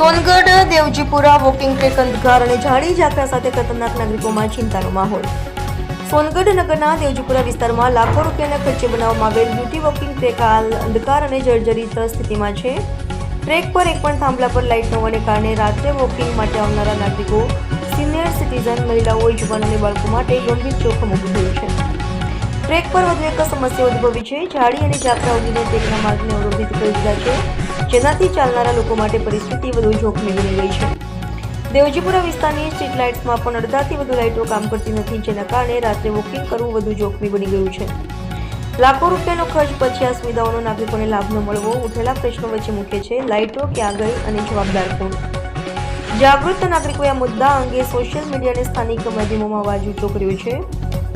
Songadh, દેવજીપુરા, walking track અંધકાર અને ઝાડી ઝાકરા સાથે ખતરનાક નાગરિકોમાં ચિંતાનો માહોલ. સોનગઢ નગરના દેવજીપુરા વિસ્તારમાં લાખો રૂપિયાના ખર્ચે બનાવવામાં આવેલ બ્યુટી વોકિંગ ટ્રેક હાલ અંધકાર અને જર્જરિત સ્થિતિમાં છે. ટ્રેક પર એક પણ થાંભલા પર લાઇટ ન હોવાને કારણે રાત્રે વોકિંગ માટે આવનારા નાગરિકો સિનિયર સિટીઝન મહિલાઓ, યુવાન અને બાળકો માટે ગંભીર જોખમ ઊભું થયું છે. ટ્રેક પર વધુ એક સમસ્યા ઉદ્ભવી છે. ઝાડી અને જાત્રા ઉડીને ટ્રેકના માર્ગને અવરોધિત કરી દીધા છે. જેનાથી ચાલનારા લોકો માટે પરિસ્થિતિ વધુ જોખમી બની ગઈ છે. દેવજીપુરા વિસ્તારની સ્ટ્રીટ લાઇટ્સમાં પણ અડધાથી વધુ લાઇટો કામ કરતી નથી, જેના કારણે રાત્રે વોકિંગ કરવું વધુ જોખમી બની ગયું છે. લાખો રૂપિયાનો ખર્ચ પછી આ સુવિધાઓનો નાગરિકોને લાભ ન મળવો ઉઠેલા પ્રશ્નો વચ્ચે મૂકે છે લાઇટો, ક્યાં ગઈ અને જવાબદાર કોણ? જાગૃત નાગરિકોએ આ મુદ્દા અંગે સોશિયલ મીડિયાને સ્થાનિક માધ્યમોમાં અવાજ ઊંચો કર્યો છે.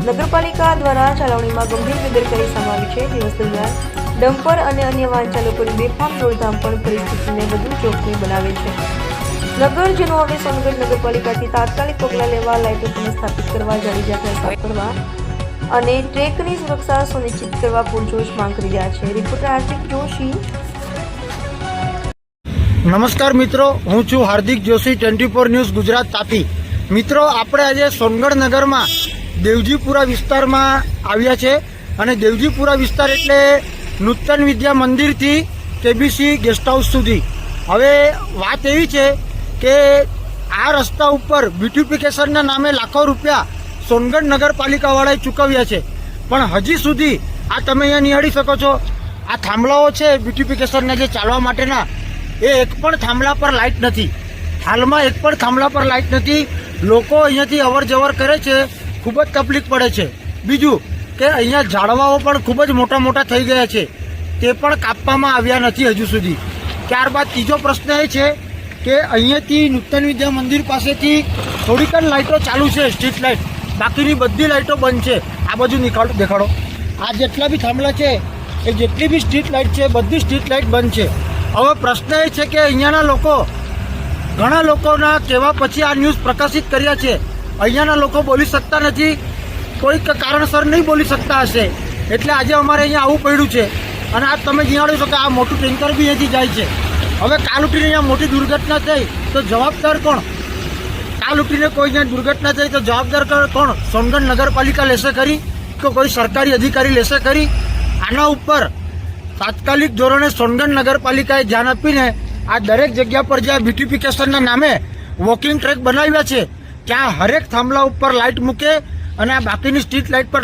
નગરપાલિકા દ્વારા ચલાવણીમાં ગંભીર બેદરકારી કરી આવી છે. દિવસ દરમિયાન ડમ્પર અને અન્ય વાહન ચાલકોની બેફામ દોડધામ પણ પરિસ્થિતિને વધુ જોખમી બનાવે છે. નગરજનો હવે સોનગઢ નગરપાલિકાથી તાત્કાલિક પગલાં લેવા લાઇટો પુનઃસ્થાપિત કરવા જાડેજા પ્રસ્તાવ કરવા અને ટ્રેકની સુરક્ષા સુનિશ્ચિત કરવા પૂરજોશ માંગ કરી રહ્યા છે. રિપોર્ટર હાર્દિક જોશી. નમસ્કાર મિત્રો, હું છું Hardik Joshi, twenty four news Gujarat, Tapi. મિત્રો, આપણે આજે સોનગઢ નગરમાં દેવજીપુરા વિસ્તારમાં આવ્યા છે અને દેવજીપુરા વિસ્તાર એટલે નૂતન વિદ્યા મંદિરથી કેબીસી ગેસ્ટ હાઉસ સુધી. હવે વાત એવી છે કે આ રસ્તા ઉપર બ્યુટિફિકેશનના નામે લાખો રૂપિયા સોનગઢ નગરપાલિકાવાળાએ ચૂકવ્યા છે. પણ હજી સુધી આ તમે અહીંયા નિહાળી શકો છો. આ થાંભલાઓ છે બ્યુટિફિકેશનના જે ચાલવા માટેના. એ એક પણ થાંભલા પર લાઇટ નથી. હાલમાં એક પણ થાંભલા પર લાઇટ નથી. લોકો અહીંયાથી અવર જવર કરે છે. ખૂબ જ તકલીફ પડે છે. બીજું કે અહીંયા ઝાડવાઓ પણ ખૂબ જ મોટા મોટા થઈ ગયા છે. તે પણ કાપવામાં આવ્યા નથી હજુ સુધી. ત્યારબાદ ત્રીજો પ્રશ્ન એ છે કે અહીંયાથી નૂતન વિદ્યા મંદિર પાસેથી થોડીક જ લાઇટો ચાલુ છે સ્ટ્રીટ લાઇટ બાકીની બધી લાઇટો બંધ છે. આ બાજુ નિકાળો, દેખાડો. આ જેટલા બી થાંભલા છે, એ જેટલી બી સ્ટ્રીટ લાઇટ છે, બધી સ્ટ્રીટ લાઇટ બંધ છે. હવે પ્રશ્ન એ છે કે અહીંયાના લોકો, ઘણા લોકોના કહેવા પછી આ ન્યૂઝ પ્રકાશિત કર્યા છે. અહીંયાના લોકો બોલી શકતા નથી. કોઈક કારણસર નહીં બોલી શકતા હશે. એટલે આજે અમારે અહીંયા આવવું પડ્યું છે. અને આ તમે નિહાળો છો કે આ મોટું ટેન્કર બી અહીંથી જાય છે. હવે કાલ ઉઠીને અહીંયા મોટી દુર્ઘટના થઈ તો જવાબદાર કોણ? કાલ કોઈ અહીંયા દુર્ઘટના થઈ તો જવાબદાર કોણ? સોનગઢ નગરપાલિકા લેશે ખરી કે કોઈ સરકારી અધિકારી લેશે ખરી? આના ઉપર તાત્કાલિક ધોરણે સોનગઢ નગરપાલિકાએ ધ્યાન આપીને આ દરેક જગ્યા પર જે બ્યુટિફિકેશનના નામે વોકિંગ ટ્રેક બનાવ્યા છે, ત્યાં હરેક થાંભલા ઉપર લાઇટ મૂકે અને આ બાકીની સ્ટ્રીટ લાઇટ પર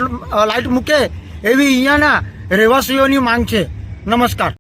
લાઇટ મૂકે એવી અહીંયાના રહેવાસીઓની માંગ છે. નમસ્કાર.